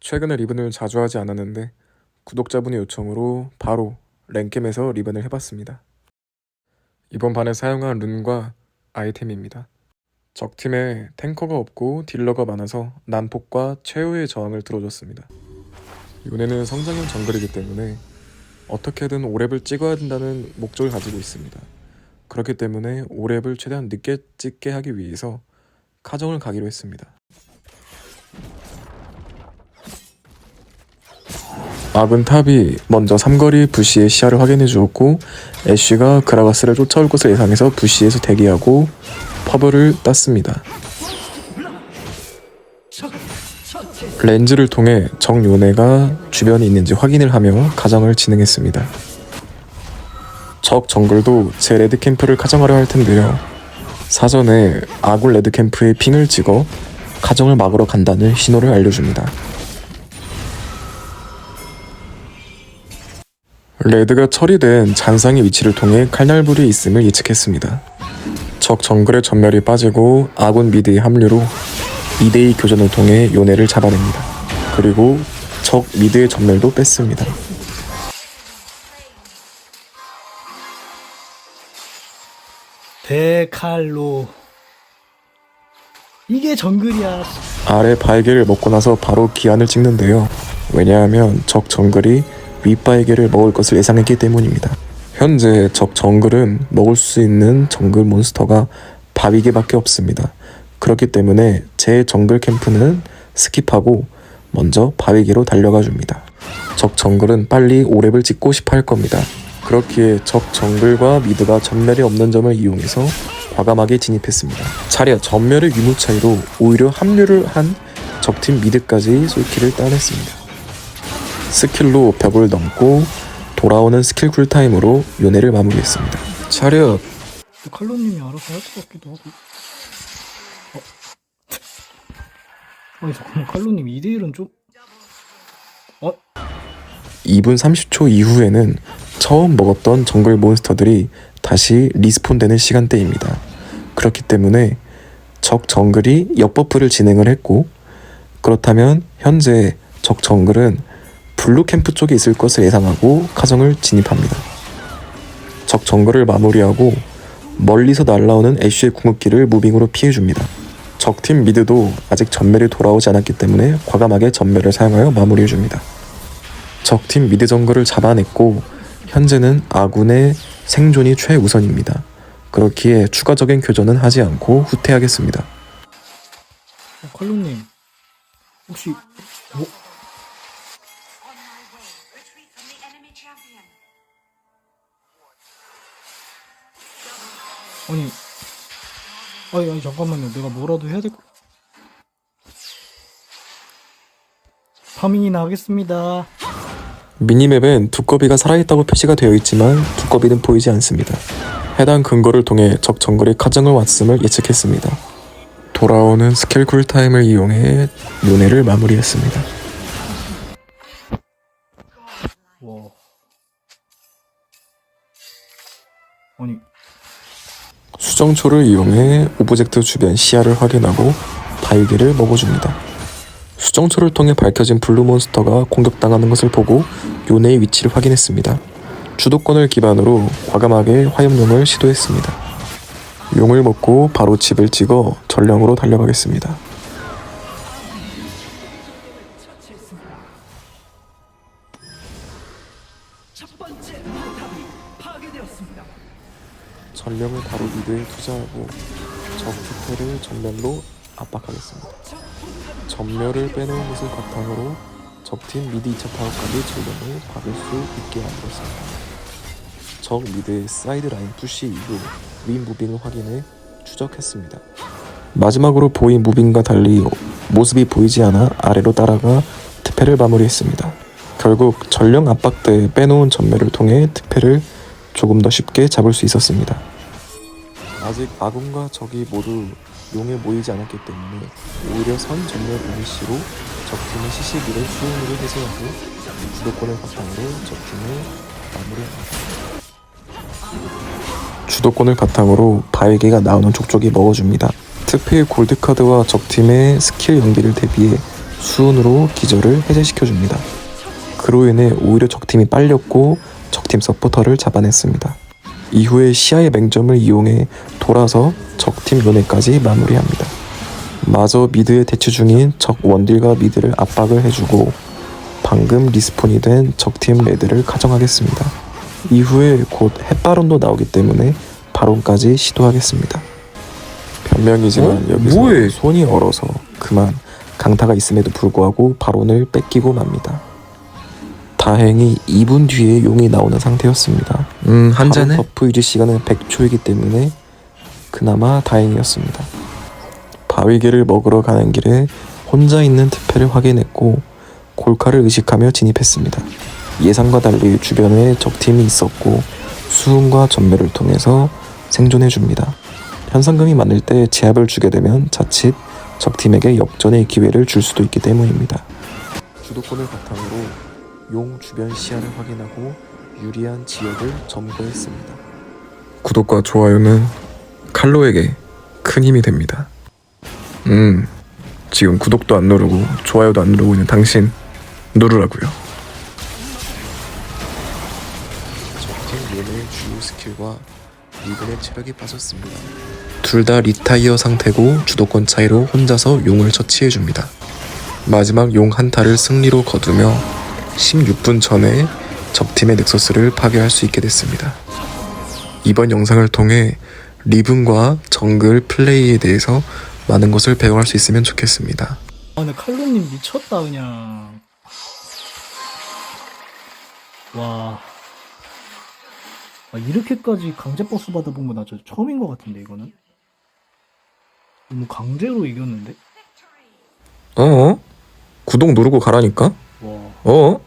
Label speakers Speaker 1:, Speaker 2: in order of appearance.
Speaker 1: 최근에 리븐을 자주 하지 않았는데 구독자분의 요청으로 바로 랭겜에서 리븐을 해봤습니다. 이번 판에 사용한 룬과 아이템입니다. 적팀에 탱커가 없고 딜러가 많아서 난폭과 최후의 저항을 들어줬습니다. 요네는 성장형 정글이기 때문에 어떻게든 5렙을 찍어야 된다는 목적을 가지고 있습니다. 그렇기 때문에 5렙을 최대한 늦게 찍게 하기 위해서 카정을 가기로 했습니다. 아군 탑이 먼저 삼거리 부시의 시야를 확인해 주었고 애쉬가 그라가스를 쫓아올 것을 예상해서 부시에서 대기하고 퍼블을 땄습니다. 렌즈를 통해 정요네가 주변에 있는지 확인을 하며 가정을 진행했습니다. 적 정글도 제 레드 캠프를 가정하려 할 텐데요. 사전에 아군 레드 캠프에 핑을 찍어 가정을 막으러 간다는 신호를 알려줍니다. 레드가 처리된 잔상의 위치를 통해 칼날불이 있음을 예측했습니다. 적 정글의 전멸이 빠지고 아군 미드의 합류로 2대2 교전을 통해 요네를 잡아냅니다. 그리고 적 미드의 전멸도 뺐습니다.
Speaker 2: 데칼로 이게 정글이야
Speaker 1: 아래 바이게를 먹고 나서 바로 기한을 찍는데요. 왜냐하면 적 정글이 윗바이게를 먹을 것을 예상했기 때문입니다. 현재 적 정글은 먹을 수 있는 정글 몬스터가 바위게밖에 없습니다. 그렇기 때문에 제 정글 캠프는 스킵하고 먼저 바위게로 달려가 줍니다. 적 정글은 빨리 오랩을 찍고 싶어 할 겁니다. 그렇기에 적 정글과 미드가 전멸이 없는 점을 이용해서 과감하게 진입했습니다. 차려 전멸의 유무 차이로 오히려 합류를 한 적팀 미드까지 솔킬을 따냈습니다. 스킬로 벽을 넘고 돌아오는 스킬 쿨타임으로 요네를 마무리했습니다. 차렷
Speaker 2: 칼로님이 알아서 할 것 같기도 하고 어? 아니 잠깐만 칼로님 2대1은 좀 어?
Speaker 1: 2분 30초 이후에는 처음 먹었던 정글 몬스터들이 다시 리스폰되는 시간대입니다. 그렇기 때문에 적 정글이 역버프를 진행을 했고 그렇다면 현재 적 정글은 블루 캠프 쪽에 있을 것을 예상하고 카정을 진입합니다. 적 정글을 마무리하고 멀리서 날라오는 애쉬의 궁극기를 무빙으로 피해줍니다. 적팀 미드도 아직 전멸이 돌아오지 않았기 때문에 과감하게 전멸을 사용하여 마무리해줍니다. 적팀 미드 정글을 잡아냈고 현재는 아군의 생존이 최우선입니다. 그렇기에 추가적인 교전은 하지 않고 후퇴하겠습니다.
Speaker 2: 어, 칼로님 혹시 뭐 아니 아니 아니 잠깐만요 내가 뭐라도 해야 될 거... 파밍이나 하겠습니다
Speaker 1: 미니맵엔 두꺼비가 살아있다고 표시가 되어 있지만 두꺼비는 보이지 않습니다. 해당 근거를 통해 적 정글이 카정을 왔음을 예측했습니다. 돌아오는 스킬 쿨타임을 이용해 요네를 마무리했습니다.
Speaker 2: 와 아니
Speaker 1: 수정초를 이용해 오브젝트 주변 시야를 확인하고 바이게를 먹어줍니다. 수정초를 통해 밝혀진 블루몬스터가 공격당하는 것을 보고 요네의 위치를 확인했습니다. 주도권을 기반으로 과감하게 화염용을 시도했습니다. 용을 먹고 바로 집을 찍어 전령으로 달려가겠습니다. 전령을 바로 미드에 투자하고 적 투태를 전멸로 압박하겠습니다. 전멸을 빼놓은 것을 바탕으로 적팀 미드 2차 타워까지 전령을 박을 수 있게 만들었습니다. 적 미드의 사이드 라인 푸시 이후 윈 무빙을 확인해 추적했습니다. 마지막으로 보인 무빙과 달리 모습이 보이지 않아 아래로 따라가 특패를 마무리했습니다. 결국 전령 압박대에 빼놓은 전멸을 통해 특패를 조금 더 쉽게 잡을 수 있었습니다. 아직 아군과 적이 모두 용에 모이지 않았기 때문에 오히려 선 전멸 보니시로 적팀의 CCB를 수용으로 해제하고 주도권을 바탕으로 적팀을 마무리합니다. 주도권을 바탕으로 바에게가 나오는 족족이 먹어줍니다. 특패의 골드카드와 적팀의 스킬 연기를 대비해 수은으로 기절을 해제시켜줍니다. 그로 인해 오히려 적팀이 빨렸고 적팀 서포터를 잡아냈습니다. 이후에 시야의 맹점을 이용해 돌아서 적팀 요네까지 마무리합니다. 마저 미드에 대치 중인 적 원딜과 미드를 압박을 해주고 방금 리스폰이 된 적팀 레드를 가정하겠습니다. 이후에 곧 햇바론도 나오기 때문에 바론까지 시도하겠습니다. 변명이지만
Speaker 2: 어?
Speaker 1: 여기서
Speaker 2: 뭐해?
Speaker 1: 손이 얼어서 그만 강타가 있음에도 불구하고 바론을 뺏기고 맙니다. 다행히 2분 뒤에 용이 나오는 상태였습니다.
Speaker 2: 음, 한
Speaker 1: 바로
Speaker 2: 잔에?
Speaker 1: 버프 유지 시간은 100초이기 때문에 그나마 다행이었습니다. 바위개를 먹으러 가는 길에 혼자 있는 트페를 확인했고 골카를 의식하며 진입했습니다. 예상과 달리 주변에 적팀이 있었고 수은과 전멸을 통해서 생존해줍니다. 현상금이 많을 때 제압을 주게 되면 자칫 적팀에게 역전의 기회를 줄 수도 있기 때문입니다. 주도권을 바탕으로 용 주변 시야를 확인하고 유리한 지역을 점거했습니다. 구독과 좋아요는 칼로에게 큰 힘이 됩니다. 음, 지금 구독도 안 누르고 좋아요도 안 누르고 있는 당신 누르라고요. 적팀 얘네의 주요 스킬과 리븐의 체력이 빠졌습니다. 둘 다 리타이어 상태고 주도권 차이로 혼자서 용을 처치해줍니다. 마지막 용 한타를 승리로 거두며 16분 전에 적팀의 넥서스를 파괴할 수 있게 됐습니다. 이번 영상을 통해 리븐과 정글 플레이에 대해서 많은 것을 배워갈 수 있으면 좋겠습니다.
Speaker 2: 아 근데 칼로님 미쳤다 그냥 와 아, 이렇게까지 강제 버스 받아본 거나저 처음인 것 같은데 이거는 너무 강제로 이겼는데
Speaker 1: 어? 구독 누르고 가라니까?
Speaker 2: 와
Speaker 1: 어?